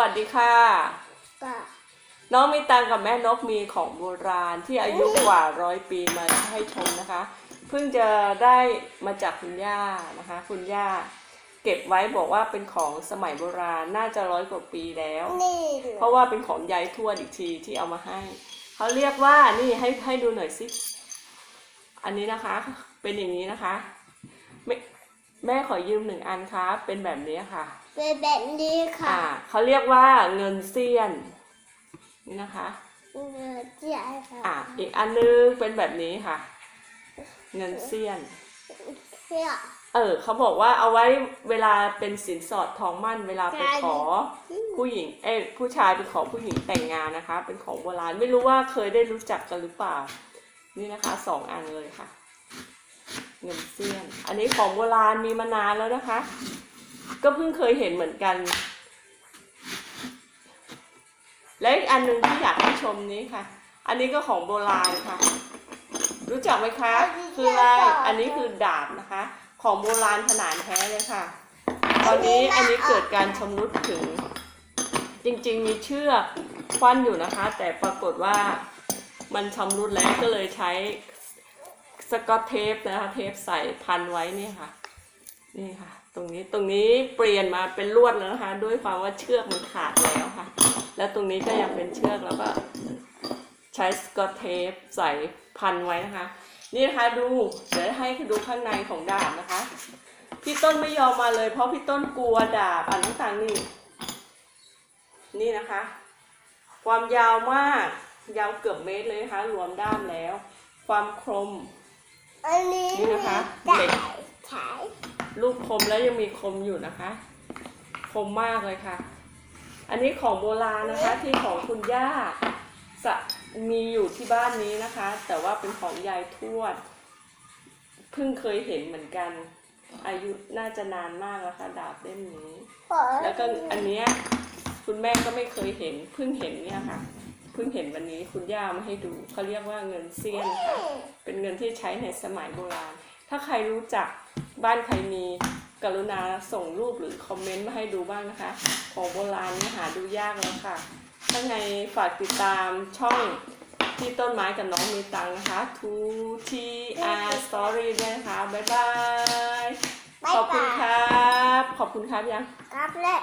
วัสดีค่ะก็น้องมีตังกับแม่นกมีของโบราณที่อายุกว่าร้อยปีมาให้ชมนะคะ เพิ่งจะได้มาจากคุณย่านะคะ คุณย่า เก็บไว้บอกว่าเป็นของสมัยโบราณน่าจะร้อยกว่าปีแล้วนี่เพราะว่าเป็นของยายทวดอีกทีที่เอามาให้ เขาเรียกว่านี่ให้ให้ดูหน่อยสิอันนี้นะคะ เป็นอย่างนี้นะคะ แม่แม่ขอยืมหนึ่งอันครับเป็นแบบนี้ค่ะ เป็นแบบนี้ค่ะอ่าเขาเรียกว่าเงินเซียนนี่นะคะ เงินเจียค่ะอ่าอีกอันนึงเป็นแบบนี้ค่ะ เงินเซียน เสื้อเออเขาบอกว่าเอาไว้เวลาเป็นสินสอดทองมั่น เวลาไปขอผู้หญิงเอ้ยผู้ชายไปขอผู้หญิงแต่งงานนะคะ เป็นของโบราณไม่รู้ว่าเคยได้รู้จักกันหรือเปล่า นี่นะคะสองอันเลยค่ะ เงินเซียน อันนี้ของโบราณมีมานานแล้วนะคะ ก็เพิ่งเคยเห็นเหมือนกัน และอีกอันหนึ่งที่อยากให้ชมนี้ค่ะ อันนี้ก็ของโบราณค่ะ รู้จักไหมคะ คืออะไรอันนี้คือดาบนะคะ ของโบราณขนาดแท้เลยค่ะ ตอนนี้อันนี้เกิดการชำรุดถึง จริงๆมีเชือกควันอยู่นะคะ แต่ปรากฏว่ามันชำรุดแล้วก็เลยใช้สกอตเทปนะคะเทปใส่พันไว้นี่ค่ะ นี่ค่ะ ตรงนี้ตรงนี้เปลี่ยนมาเป็นลวดแล้วนะคะ ด้วยความว่าเชือกมันขาดแล้วค่ะ แล้วตรงนี้ก็ยังเป็นเชือกแล้วก็ใช้สกอตเทปใส่พันไว้นะคะ นี่นะคะดูเดี๋ยวให้ดูข้างในของดาบนะคะ พี่ต้นไม่ยอมมาเลยเพราะพี่ต้นกลัวดาบอ่านต่างๆนี่นี่นะคะ ความยาวมากยาวเกือบเมตรเลยนะคะรวมด้ามแล้ว ความคมอันนี้นี่นะคะจ่าเด็กยขาย ลูกคมแล้วยังมีคมอยู่นะคะ คมมากเลยค่ะ อันนี้ของโบราณนะคะที่ของคุณย่าจะมีอยู่ที่บ้านนี้นะคะ แต่ว่าเป็นของยายทวดเพิ่งเคยเห็นเหมือนกัน อายุน่าจะนานมากแล้วค่ะดาบเล่มนี้ แล้วก็อันเนี้ยคุณแม่ก็ไม่เคยเห็นเพิ่งเห็นเนี่ยค่ะเพิ่งเห็นวันนี้คุณย่ามาให้ดูเขาเรียกว่าเงินเซียนค่ะเป็นเงินที่ใช้ในสมัยโบราณ ถ้าใครรู้จัก บ้านใครมีกรุณาส่งรูปหรือคอมเมนต์มาให้ดูบ้างนะคะ ของโบราณเนี่ยหาดูยากแล้วค่ะ ถ้าไงฝากติดตามช่องที่ต้นไม้กับน้องมีตังค์นะคะ 2 T R Story ด้วยนะคะ บ๊ายบาย ขอบคุณครับ ขอบคุณครับยัง ครับและ